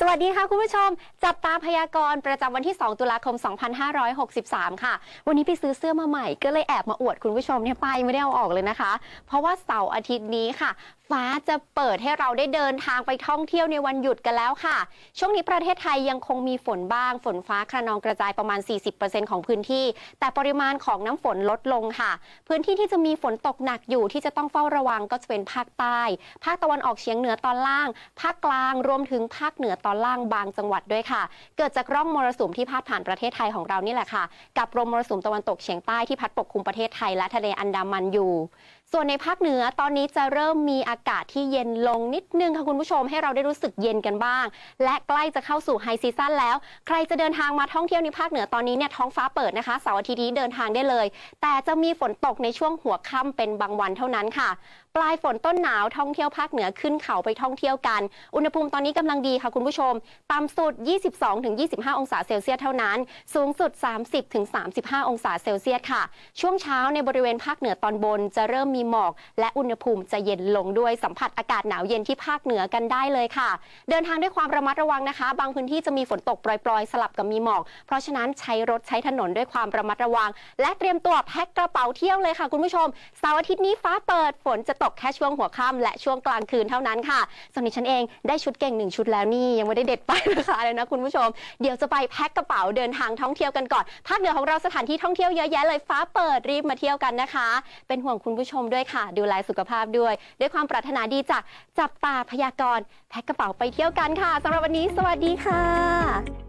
สวัสดีค่ะคุณผู้ชม จับตาพยากรณ์ประจำวันที่ 2 ตุลาคม 2563 ค่ะ วันนี้ไปซื้อเสื้อมาใหม่ ก็เลยแอบมาอวดคุณผู้ชมเนี่ยไปไม่ได้เอาออกเลยนะคะ เพราะว่าเสาร์อาทิตย์นี้ค่ะ ฟ้าจะเปิดให้เราได้เดินทางไปท่องเที่ยวในวันหยุดกันแล้วค่ะ ช่วงนี้ประเทศไทยยังคงมีฝนบ้าง ฝนฟ้าคระนองกระจายประมาณ 40%ของพื้นที่ แต่ปริมาณของน้ำฝนลดลงค่ะ พื้นที่ที่จะมีฝนตกหนักอยู่ที่จะต้องเฝ้าระวังก็จะเป็นภาคใต้ ภาคตะวันออกเฉียงเหนือตอนล่าง ภาคกลางรวมถึงภาคเหนือตอนล่างบางจังหวัดด้วยค่ะ เกิดจากร่องมรสุมที่พาดผ่านประเทศไทยของเรานี่แหละค่ะ กับลมมรสุมตะวันตกเฉียงใต้ที่พัดปกคลุมประเทศไทยและทะเลอันดามันอยู่ ส่วนในภาคเหนือตอนนี้จะเริ่มมีอากาศที่เย็นลงนิดนึงค่ะคุณผู้ชมให้เราได้รู้สึกเย็นกันบ้าง และใกล้จะเข้าสู่ไฮซีซั่นแล้ว ใครจะเดินทางมาท่องเที่ยวในภาคเหนือตอนนี้เนี่ยท้องฟ้าเปิดนะคะเสาร์อาทิตย์นี้เดินทางได้เลย แต่จะมีฝนตกในช่วงหัวค่ำเป็นบางวันเท่านั้นค่ะ ปลายฝนต้นหนาวท่องเที่ยวภาคเหนือขึ้นเขาไปท่องเที่ยวกัน อุณหภูมิตอนนี้กำลังดีค่ะคุณผู้ชมต่ำสุด 22-25 องศาเซลเซียสเท่านั้น สูงสุด 30-35 องศาเซลเซียสค่ะ ช่วงเช้าในบริเวณภาคเหนือตอนบนจะเริ่มมีหมอก และอุณหภูมิจะเย็นลงด้วยสัมผัสอากาศหนาวเย็นที่ภาคเหนือกันได้เลยค่ะ เดินทางด้วยความระมัดระวังนะคะ บางพื้นที่จะมีฝนตกปล่อยๆ สลับกับมีหมอก เพราะฉะนั้นใช้รถใช้ถนนด้วยความระมัดระวัง และเตรียมตัวแพ็คกระเป๋าเที่ยวเลยค่ะ คุณผู้ชมเสาร์อาทิตย์นี้ฟ้าเปิดฝนจะตกแค่ช่วงหัวค่ำและช่วงกลางคืนเท่านั้นค่ะส่วนดิฉันเองได้ชุดเก่งหนึ่งชุดแล้วนี่ยังไม่ได้เด็ดไปายนะคะเลยนะคุณผู้ชม เดี๋ยวจะไปแพ็คกระเป๋าเดินทางท่องเที่ยวกันก่อนภาคเหนือของเราสถานที่ท่องเที่ยวเยอะแยะเลยฟ้าเปิดรีบมาเที่ยวกันนะคะ เป็นห่วงคุณผู้ชมด้วยค่ะ ดูแลสุขภาพด้วย ด้วยความปรารถนาดีจากจับตาพยากรณ์แพ็คกระเป๋าไปเที่ยวกันค่ะสำหรับวันนี้ สวัสดีค่ะ